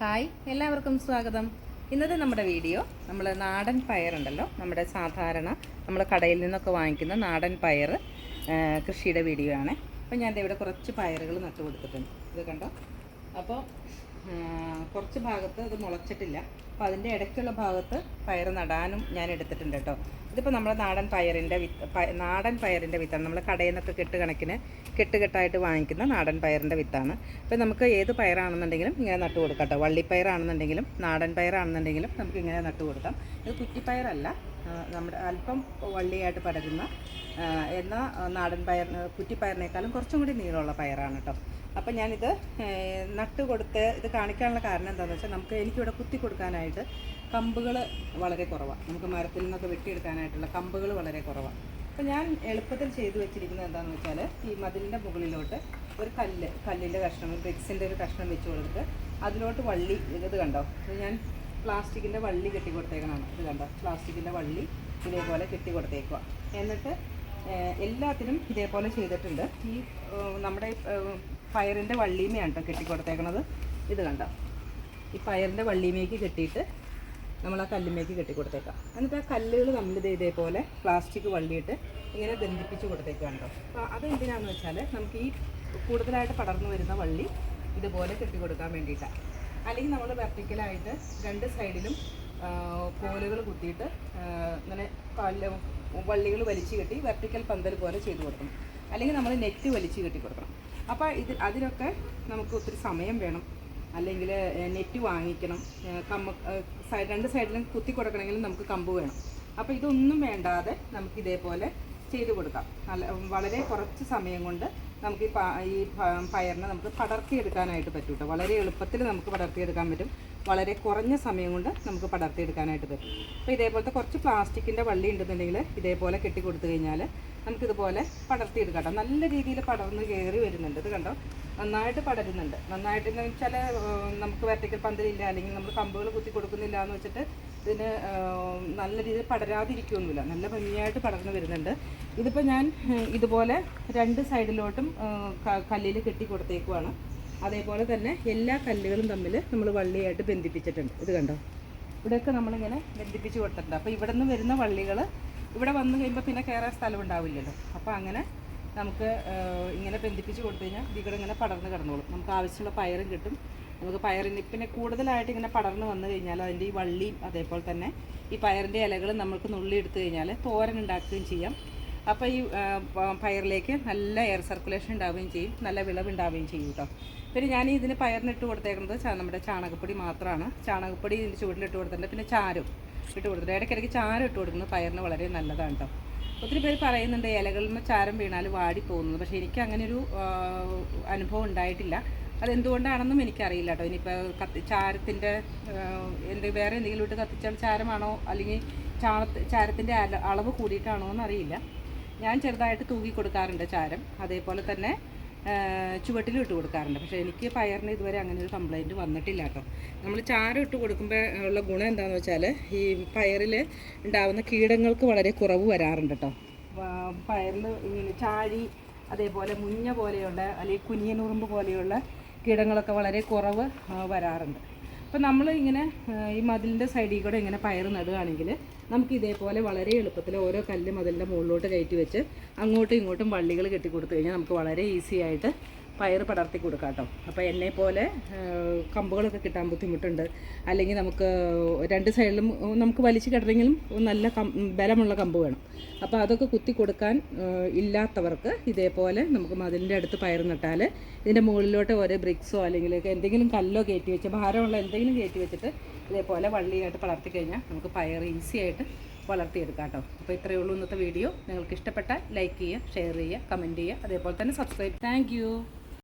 Hi എല്ലാവർക്കും സ്വാഗതം. ഇന്നത്തെ നമ്മുടെ വീഡിയോ നമ്മൾ നാടൻ പയറുണ്ടല്ലോ നമ്മുടെ സാധാരണ നമ്മൾ കടയിൽ നിന്നൊക്കെ വാങ്ങിക്കുന്ന നാടൻ പയർ കൃഷിയുടെ വീഡിയോ ആണ്. അപ്പോൾ ഞാൻ ഇവിടെ കുറച്ച് പയറുകൾ നട്ടു കൊടുത്തിട്ടുണ്ട് ഇത് കണ്ടോ? അപ്പോൾ കുറച്ച് ഭാഗത്ത് ഇത് മുളച്ചിട്ടില്ല. അപ്പോൾ അതിന്റെ ഇടയ്ക്കുള്ള ഭാഗത്ത് പയർ നടാനും ഞാൻ എടുത്തിട്ടുണ്ട് കേട്ടോ. ഇതിപ്പോൾ നമ്മുടെ നാടൻ പയറിന്റെ വിത്ത് നാടൻ പയറിന്റെ വിത്താണ്. നമ്മൾ കടയിൽ നിന്നൊക്കെ കെട്ട് കണക്കിന് കെട്ടുകെട്ടായിട്ട് വാങ്ങിക്കുന്ന നാടൻ പയറിന്റെ വിത്താണ്. അപ്പോൾ നമുക്ക് ഏത് പയറാണെന്നുണ്ടെങ്കിലും ഇങ്ങനെ നട്ടു കൊടുക്കാം കേട്ടോ. വള്ളിപ്പയറാണെന്നുണ്ടെങ്കിലും നാടൻ പയറാണെന്നുണ്ടെങ്കിലും നമുക്ക് ഇങ്ങനെ നട്ടു കൊടുക്കാം. ഇത് കുറ്റിപ്പയറല്ല. നമ്മുടെ അല്പം വള്ളിയായിട്ട് പടരുന്ന എന്ന നാടൻ പയറിന് കുറ്റിപ്പയറിനേക്കാളും കുറച്ചും കൂടി നീളമുള്ള പയറാണ് കേട്ടോ. അപ്പം ഞാനിത് നട്ട് കൊടുത്ത് ഇത് കാണിക്കാനുള്ള കാരണം എന്താണെന്ന് വെച്ചാൽ നമുക്ക് എനിക്കിവിടെ കുത്തി കൊടുക്കാനായിട്ട് കമ്പുകൾ വളരെ കുറവാണ് നമുക്ക് മരത്തിൽ നിന്നൊക്കെ വെട്ടിയെടുക്കാനായിട്ടുള്ള കമ്പുകൾ വളരെ കുറവാണ് അപ്പം ഞാൻ എളുപ്പത്തിൽ ചെയ്തു വെച്ചിരിക്കുന്നത് എന്താണെന്ന് വെച്ചാൽ ഈ മതിലിന്റെ മുകളിലോട്ട് ഒരു കല്ല് കല്ലിന്റെ കഷ്ണം ബ്രിക്സിന്റെ ഒരു കഷ്ണം വെച്ച് കൊടുത്ത് അതിലോട്ട് വള്ളി ഇത് കണ്ടോ? ഞാൻ പ്ലാസ്റ്റിക്കിന്റെ വള്ളി കെട്ടി കൊടുത്തേക്കണം ഇത് കണ്ടോ? പ്ലാസ്റ്റിക്കിന്റെ വള്ളി ഇതേപോലെ കെട്ടി കൊടുത്തേക്കുക എന്നിട്ട് എല്ലാത്തിനും ഇതേപോലെ ചെയ്തിട്ടുണ്ട്. ഈ നമ്മുടെ പയറിന്റെ വള്ളിമയാണ് കേട്ടോ കെട്ടി കൊടുത്തേക്കണത് ഇത് കണ്ടോ? ഈ പയറിന്റെ വള്ളിമേക്ക് കെട്ടിയിട്ട് നമ്മൾ ആ കല്ലുമേക്ക് കെട്ടി കൊടുത്തേക്കാം എന്നിട്ട് ആ കല്ലുകൾ നമ്മൾ ഇത് ഇതേപോലെ പ്ലാസ്റ്റിക് വള്ളിയിട്ട് ഇങ്ങനെ ബന്ധിപ്പിച്ച് കൊടുത്തേക്കാം കേട്ടോ അപ്പോൾ അതെന്തിനാണെന്ന് വെച്ചാൽ നമുക്ക് ഈ കൂടുതലായിട്ട് പടർന്നു വരുന്ന വള്ളി ഇതുപോലെ കെട്ടി കൊടുക്കാൻ വേണ്ടിയിട്ടാണ് അല്ലെങ്കിൽ നമ്മൾ വെർട്ടിക്കലായിട്ട് രണ്ട് സൈഡിലും കോലുകൾ കുത്തിയിട്ട് ഇങ്ങനെ കല്ല് വള്ളികൾ വലിച്ചു കെട്ടി വെർട്ടിക്കൽ പന്തൽ പോലെ ചെയ്തു കൊടുക്കണം. അല്ലെങ്കിൽ നമ്മൾ നെറ്റ് വലിച്ചു കെട്ടി കൊടുക്കണം. അപ്പോൾ ഇത് അതിനൊക്കെ നമുക്ക് ഒത്തിരി സമയം വേണം. അല്ലെങ്കിൽ നെറ്റ് വാങ്ങിക്കണം. കമ്പ് രണ്ട് സൈഡിലും കുത്തി കൊടുക്കണമെങ്കിലും നമുക്ക് കമ്പ് വേണം. അപ്പോൾ ഇതൊന്നും വേണ്ടാതെ നമുക്ക് ഇതേപോലെ ചെയ്ത് കൊടുക്കാം. നല്ല വളരെ കുറച്ച് സമയം കൊണ്ട് നമുക്ക് ഈ ഈ പയറിനെ നമുക്ക് പടർത്തിയെടുക്കാനായിട്ട് പറ്റും കേട്ടോ വളരെ എളുപ്പത്തിൽ നമുക്ക് പടർത്തിയെടുക്കാൻ പറ്റും. വളരെ കുറഞ്ഞ സമയം കൊണ്ട് നമുക്ക് പടർത്തിയെടുക്കാനായിട്ട് പറ്റും. അപ്പോൾ ഇതേപോലത്തെ കുറച്ച് പ്ലാസ്റ്റിക്കിന്റെ വള്ളി ഉണ്ടെന്നുണ്ടെങ്കിൽ ഇതേപോലെ കെട്ടി കൊടുത്തു കഴിഞ്ഞാൽ നമുക്കിതുപോലെ പടർത്തിയെടുക്കാം നല്ല രീതിയിൽ പടർന്ന് കയറി വരുന്നുണ്ട്. ഇത് കണ്ടോ? നന്നായിട്ട് പടരുന്നുണ്ട്. നന്നായിട്ട് എന്ന് വെച്ചാൽ നമുക്ക് വെർട്ടിക്കൽ പന്തലില്ല അല്ലെങ്കിൽ നമ്മൾ കമ്പുകൾ കുത്തി കൊടുക്കുന്നില്ല എന്ന് വെച്ചിട്ട് ഇതിന് നല്ല രീതിയിൽ പടരാതിരിക്കുകയൊന്നുമില്ല നല്ല ഭംഗിയായിട്ട് പടർന്നു വരുന്നുണ്ട്. ഇതിപ്പോൾ ഞാൻ ഇതുപോലെ രണ്ട് സൈഡിലോട്ടും കല്ലിൽ കെട്ടി കൊടുത്തേക്കുവാണ്. അതേപോലെ തന്നെ എല്ലാ കല്ലുകളും തമ്മിൽ നമ്മൾ വള്ളിയായിട്ട് ബന്ധിപ്പിച്ചിട്ടുണ്ട്. ഇത് കണ്ടോ? ഇവിടെയൊക്കെ നമ്മളിങ്ങനെ ബന്ധിപ്പിച്ച് കൊടുത്തിട്ടുണ്ട്. അപ്പോൾ ഇവിടെ നിന്ന് വരുന്ന വള്ളികൾ ഇവിടെ വന്നു കഴിയുമ്പോൾ പിന്നെ കയറാൻ സ്ഥലം ഉണ്ടാവില്ലല്ലോ. അപ്പോൾ അങ്ങനെ നമുക്ക് ഇങ്ങനെ ബന്ധിപ്പിച്ച് കൊടുത്തു കഴിഞ്ഞാൽ ഇതികൂടെ ഇങ്ങനെ പടർന്ന് കിടന്നോളും. നമുക്ക് ആവശ്യമുള്ള പയറും കിട്ടും. നമുക്ക് പയറിന് പിന്നെ കൂടുതലായിട്ട് ഇങ്ങനെ പടർന്നു വന്നു കഴിഞ്ഞാൽ അതിന്റെ ഈ വള്ളിയും അതേപോലെ തന്നെ ഈ പയറിന്റെ ഇലകൾ നമുക്ക് നുള്ളി എടുത്തു കഴിഞ്ഞാൽ തോരൻ ഉണ്ടാക്കുകയും ചെയ്യാം. അപ്പോൾ ഈ പയറിലേക്ക് നല്ല എയർ സർക്കുലേഷൻ ഉണ്ടാവുകയും ചെയ്യും. നല്ല വിളവ് ഉണ്ടാവുകയും ചെയ്യും കേട്ടോ. പിന്നെ ഞാൻ ഇതിന് പയറിനിട്ട് കൊടുത്തേക്കുന്നത് നമ്മുടെ ചാണകപ്പൊടി മാത്രമാണ്. ചാണകപ്പൊടി ഇതിന്റെ ചൂടിലിട്ട് കൊടുത്തിട്ടുണ്ട്. പിന്നെ ചാരം ഇട്ട് കൊടുത്തിട്ടുണ്ട്. ഇടയ്ക്കിടയ്ക്ക് ചാരം ഇട്ട് കൊടുക്കുന്നത് പയറിന് വളരെ നല്ലതാണ് കേട്ടോ. ഒത്തിരി പേര് പറയുന്നുണ്ട് ഇലകളിൽ നിന്ന് ചാരം വീണാൽ വാടി പോകുന്നത്. പക്ഷേ എനിക്ക് അങ്ങനെ ഒരു അനുഭവം ഉണ്ടായിട്ടില്ല. അതെന്തുകൊണ്ടാണെന്നും എനിക്കറിയില്ല കേട്ടോ. ഇനിയിപ്പോൾ കത്തി ചാരത്തിന്റെ എന്ത് വേറെ എന്തെങ്കിലും ഇട്ട് കത്തിച്ചാൽ ചാരമാണോ അല്ലെങ്കിൽ ചാണ ചാരത്തിന്റെ അളവ് കൂടിയിട്ടാണോ എന്നറിയില്ല ഞാൻ ചെറുതായിട്ട് തൂക്കി കൊടുക്കാറുണ്ട് ചാരം. അതേപോലെ തന്നെ ചുവട്ടിലും ഇട്ട് കൊടുക്കാറുണ്ട്. പക്ഷേ എനിക്ക് പയറിന് ഇതുവരെ അങ്ങനെ ഒരു കംപ്ലൈന്റ് വന്നിട്ടില്ല കേട്ടോ. നമ്മൾ ചാരം ഇട്ട് കൊടുക്കുമ്പോൾ ഉള്ള ഗുണം എന്താണെന്ന് വെച്ചാൽ ഈ പയറിൽ ഉണ്ടാവുന്ന കീടങ്ങൾക്ക് വളരെ കുറവ് വരാറുണ്ട് കേട്ടോ. പയറിൽ ചാഴി അതേപോലെ മുഞ്ഞ പോലെയുള്ള അല്ലെങ്കിൽ കുനിയനുറുമ്പ് പോലെയുള്ള കീടങ്ങളൊക്കെ വളരെ കുറവ് വരാറുണ്ട്. അപ്പോൾ നമ്മൾ ഇങ്ങനെ ഈ മതിലിന്റെ സൈഡിൽ കൂടെ ഇങ്ങനെ പയർ നടുകയാണെങ്കിൽ നമുക്ക് ഇതേപോലെ വളരെ എളുപ്പത്തിൽ ഓരോ കല്ല് മതിലിന്റെ മുകളിലോട്ട് കയറ്റി വെച്ച് അങ്ങോട്ടും ഇങ്ങോട്ടും വള്ളികൾ കെട്ടി കൊടുത്തു കഴിഞ്ഞാൽ നമുക്ക് വളരെ ഈസി ആയിട്ട് പയർ പടർത്തി കൊടുക്കാം കേട്ടോ അപ്പോൾ എന്നെ പോലെ കമ്പുകളൊക്കെ കിട്ടാൻ ബുദ്ധിമുട്ടുണ്ട്. അല്ലെങ്കിൽ നമുക്ക് രണ്ട് സൈഡിലും നമുക്ക് വലിച്ചു കിടന്നെങ്കിലും നല്ല ബലമുള്ള കമ്പ് വേണം. അപ്പോൾ അതൊക്കെ കുത്തി കൊടുക്കാൻ ഇല്ലാത്തവർക്ക് ഇതേപോലെ നമുക്ക് മതിലിന്റെ അടുത്ത് പയർ നട്ടാൽ ഇതിന്റെ മുകളിലോട്ട് ഓരോ ബ്രിക്സോ അല്ലെങ്കിൽ എന്തെങ്കിലും കല്ലോ കയറ്റി വെച്ച് ഭാരമുള്ള എന്തെങ്കിലും കയറ്റി വെച്ചിട്ട് ഇതേപോലെ വള്ളിയായിട്ട് പടർത്തി കഴിഞ്ഞാൽ നമുക്ക് പയർ ഈസി ആയിട്ട് വളർത്തിയെടുക്കാം കേട്ടോ അപ്പോൾ ഇത്രയേ ഉള്ളൂ ഇന്നത്തെ വീഡിയോ. നിങ്ങൾക്ക് ഇഷ്ടപ്പെട്ടാൽ ലൈക്ക് ചെയ്യുക ഷെയർ ചെയ്യുക കമന്റ് ചെയ്യുക. അതേപോലെ തന്നെ സബ്സ്ക്രൈബ് താങ്ക്